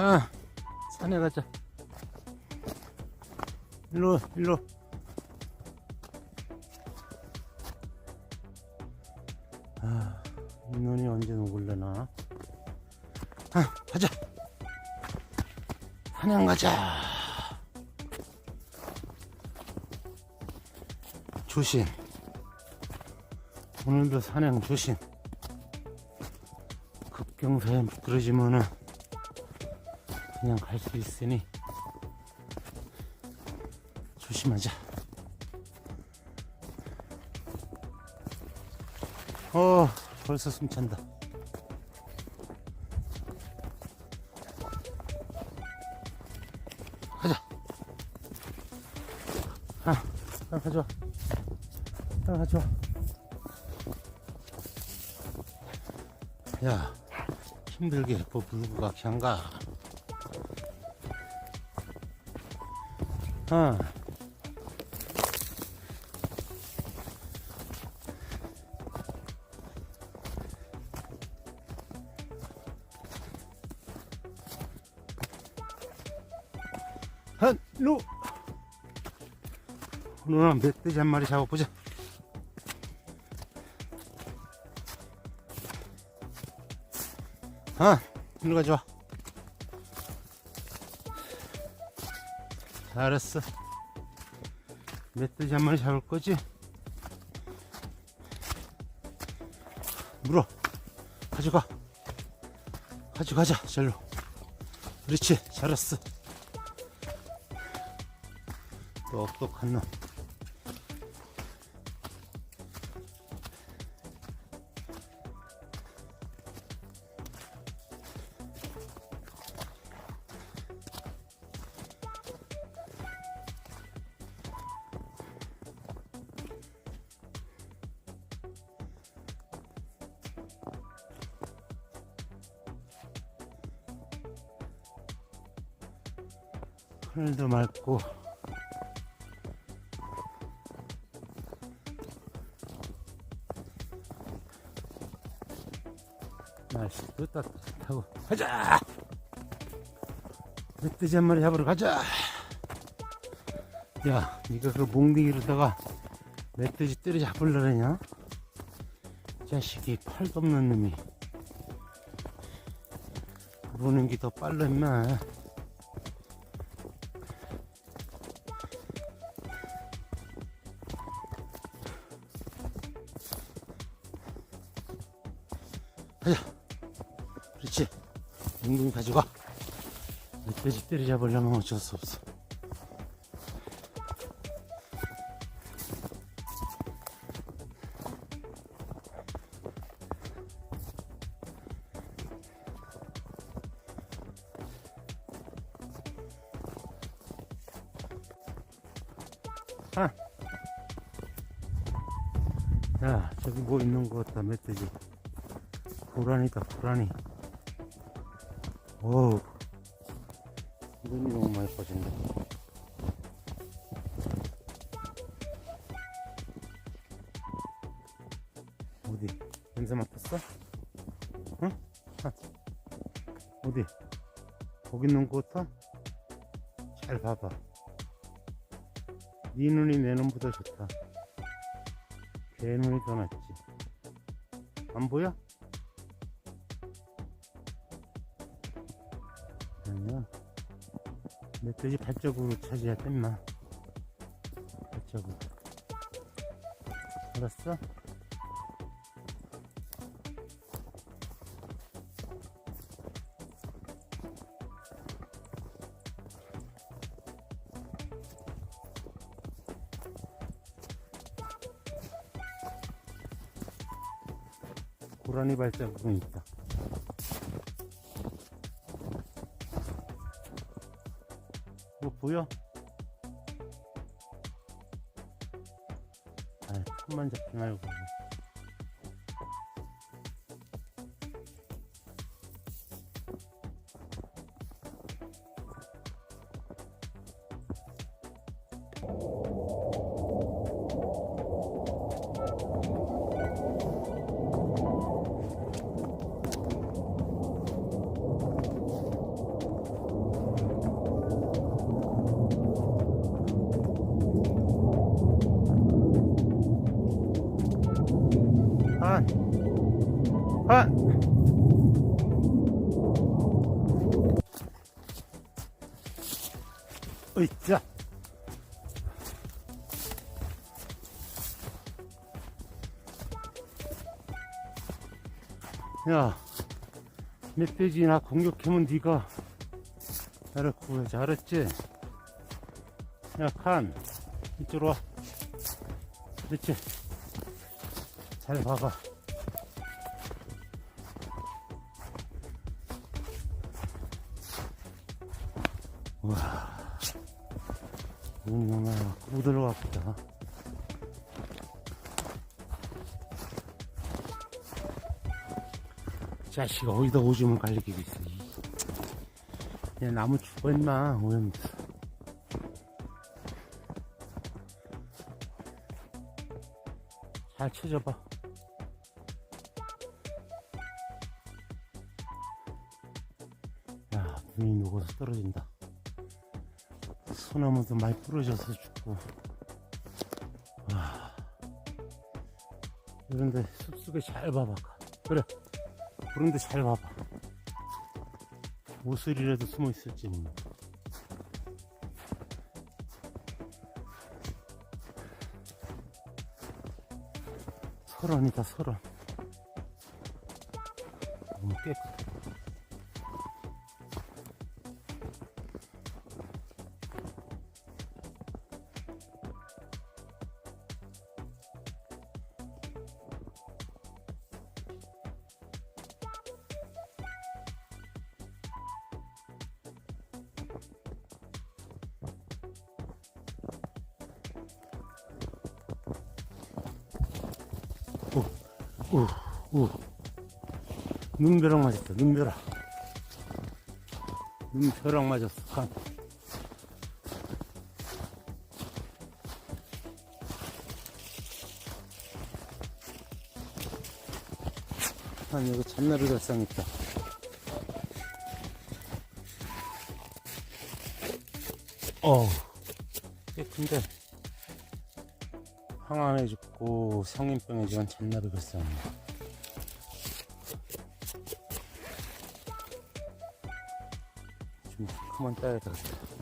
아, 산에 가자. 일로, 일로. 아, 이 눈이 언제 녹을려나? 아, 가자. 사냥 가자. 조심. 오늘도 사냥 조심. 급경사에 미끄러지면은 그냥 갈 수 있으니 조심하자. 어, 벌써 숨 찬다. 가자. 아, 빨리 가져와. 빨리 가져와. 야, 힘들게 뭐 불구가 향가. 아. 한, 로! 오늘은 멧돼지 한 마리 잡아보자. 아, 일로 가져와. 알았어. 멧돼지 한 마리 잡을 거지? 물어. 가져가. 가져가자, 절로. 그렇지, 잘했어. 똑똑한 놈. 하늘도 맑고. 날씨도 따뜻하고. 가자! 멧돼지 한 마리 잡으러 가자! 야 니가 그 몽둥이로다가 멧돼지 때려 잡으려냐? 자식이 팔도 없는 놈이. 부르는 게 더 빨라 임마 그렇지. 가지고 와. 멧돼지 때려잡으려면 어쩔 수 없어. 아. 야, 저기 뭐 있는 것 같다, 멧돼지. 고라니다 고라니 어우 눈이 너무 많이 빠진다 어디 냄새 맡았어? 응? 아, 어디 거기 있는 것 같아? 잘 봐봐 네 눈이 내 눈보다 좋다 개 눈이 더 낫지 안 보여? 그러면 멧돼지 발자국으로 차지해야 됨마 발자국 알았어? 고라니 발자국은 있다 그렇고요. 아, 손만 잡지 말고. 으이짜. 야, 멧돼지나 공격하면 네가 구해 잘했지? 야, 칸, 이쪽으로 와. 그렇지. 잘 봐봐. 와, 눈 이 정말 못 들어갔다. 자식아, 어디다 오줌을 갈리기고 있어. 이. 야, 나무 죽어, 임마. 오염. 잘 쳐줘봐. 야, 눈이 녹아서 떨어진다. 소나무도 많이 부러져서 죽고. 와. 이런데 숲속에 잘 봐봐. 그래. 그런데 잘 봐봐. 옷을이라도 숨어 있었지. 뭐. 설원이다, 설원. 너무 깨끗해. 우, 우. 눈벼락 맞았다, 눈벼락. 눈벼락 맞았어, 간. 한 여기 잔나비 갈상 있다. 어우, 꽤 큰데. 항암해 죽 고 성인병에 죽은 잔나비 갈상이야. 좀 그만 따야 되겠다.